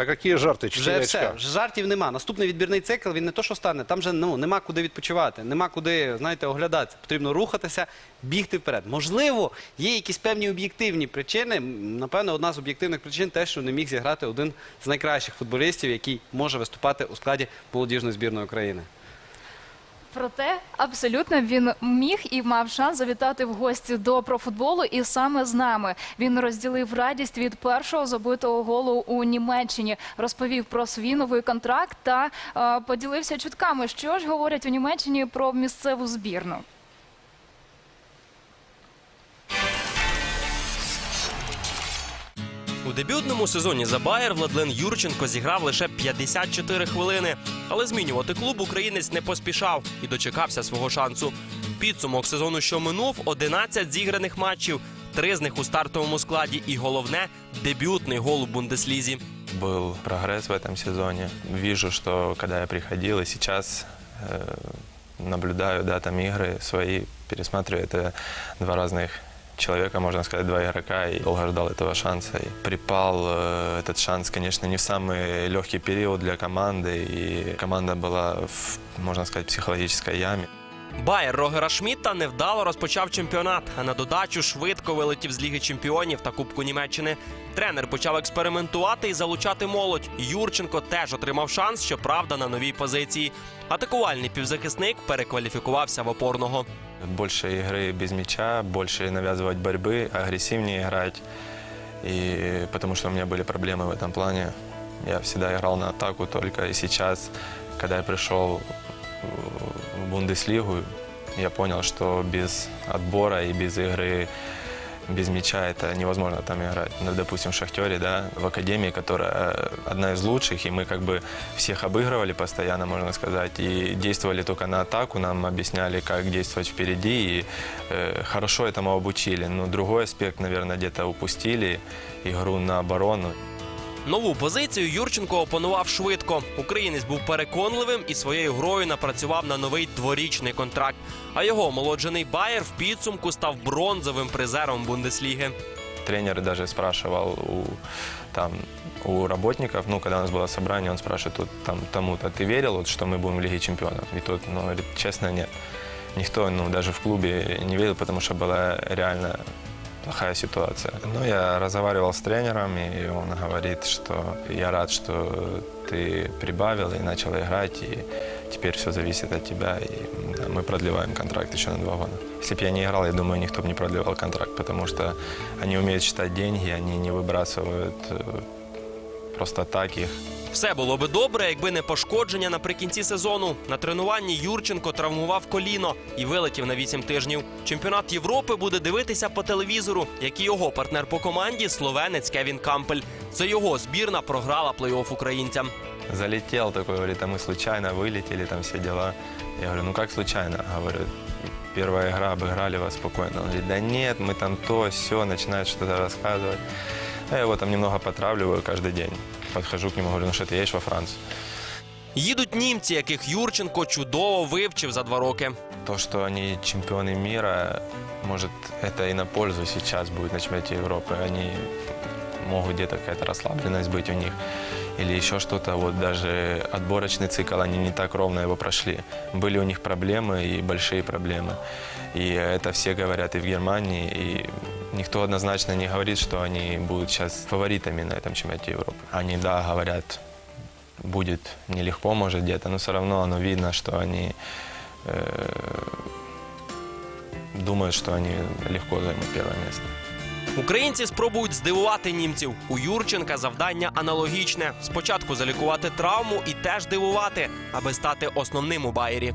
Так які жарти? Вже все, вже жартів нема. Наступний відбірний цикл він не то, що стане, там вже ну нема куди відпочивати, нема куди, знаєте, оглядатися. Потрібно рухатися, бігти вперед. Можливо, є якісь певні об'єктивні причини. Напевно, одна з об'єктивних причин те, що не міг зіграти один з найкращих футболістів, який може виступати у складі молодіжної збірної України. Проте абсолютно він міг і мав шанс завітати в гості до профутболу, і саме з нами він розділив радість від першого забитого голу у Німеччині, розповів про свій новий контракт та е, поділився чутками, що ж говорять у Німеччині про місцеву збірну. У дебютному сезоні за Байер Владлен Юрченко зіграв лише 54 хвилини, але змінювати клуб українець не поспішав і дочекався свого шансу. Підсумок сезону, що минув, 11 зіграних матчів, три з них у стартовому складі, і головне дебютний гол у Бундеслізі. Был прогресс в этом сезоне. Вижу, что когда я приходил и сейчас э, наблюдаю, да, там игры свои, пересматриваю, это два разных человека, можно сказать, два игрока, и долго ждал этого шанса. И припал э, этот шанс, конечно, не в самый легкий период для команды, и команда была, в, можно сказать, психологической яме. Байер Рогера Шмідта невдало розпочав чемпіонат, а на додачу швидко вилетів з Ліги Чемпіонів та Кубку Німеччини. Тренер почав експериментувати і залучати молодь. Юрченко теж отримав шанс, щоправда, на новій позиції. Атакувальний півзахисник перекваліфікувався в опорного. Больше игры без мяча, больше навязывать борьбы, агрессивнее играть. И потому что у меня были проблемы в этом плане. Я всегда играл на атаку только. И сейчас, когда я пришел в Бундеслигу, я понял, что без отбора и без игры без мяча это невозможно там играть. Ну, допустим, в Шахтере, да, в Академии, которая э, одна из лучших, и мы как бы всех обыгрывали постоянно, можно сказать, и действовали только на атаку, нам объясняли, как действовать впереди, и э, хорошо этому обучили. Но другой аспект, наверное, где-то упустили, игру на оборону. Нову позицію Юрченко опанував швидко. Українець був переконливим і своєю грою напрацював на новий дворічний контракт. А його омолоджений Байер в підсумку став бронзовим призером Бундесліги. Тренер даже спрашивал у, там, у работников, ну, когда у нас было собрание, он спрашивает, вот, там, тому-то, ты верил, вот, что мы будем в Лиге чемпионов? И тот, ну, говорит, честно, нет. Никто, ну, даже в клубе не верил, потому что была реально плохая ситуация. Но я разговаривал с тренером, и он говорит, что я рад, что ты прибавил и начал играть, и теперь все зависит от тебя, и да, мы продлеваем контракт еще на два года. Если бы я не играл, я думаю, никто бы не продлевал контракт, потому что они умеют считать деньги, они не выбрасывают э, просто так их. Все було би добре, якби не пошкодження наприкінці сезону. На тренуванні Юрченко травмував коліно і вилетів на 8 тижнів. Чемпіонат Європи буде дивитися по телевізору, як і його партнер по команді словенець Кевін Кампель. Це його збірна програла плей-офф українцям. Залетел такой, говорит, а мы случайно вылетели, там все дела. Я говорю, ну как случайно? Говорю, первая игра, обыграли вас спокойно. Он говорит, да нет, мы там то, все, начинает что-то рассказывать. Я его там немного потравливаю каждый день. Подхожу к нему, говорю, ну что, ты едешь во Францию? Їдуть німці, яких Юрченко чудово вивчив за два роки. То, что они чемпионы мира, может, это и на пользу сейчас будет на чемпионате Европы. Они могут где-то какая-то расслабленность быть у них. Или еще что-то, вот даже отборочный цикл, они не так ровно его прошли. Были у них проблемы и большие проблемы. И это все говорят и в Германии, и никто однозначно не говорит, что они будут сейчас фаворитами на этом чемпионате Европы. Они, да, говорят, будет нелегко, может, где-то, но все равно оно видно, что они э, думают, что они легко займут первое место. Українці спробують здивувати німців. У Юрченка завдання аналогічне: спочатку залікувати травму і теж дивувати, аби стати основним у Байері.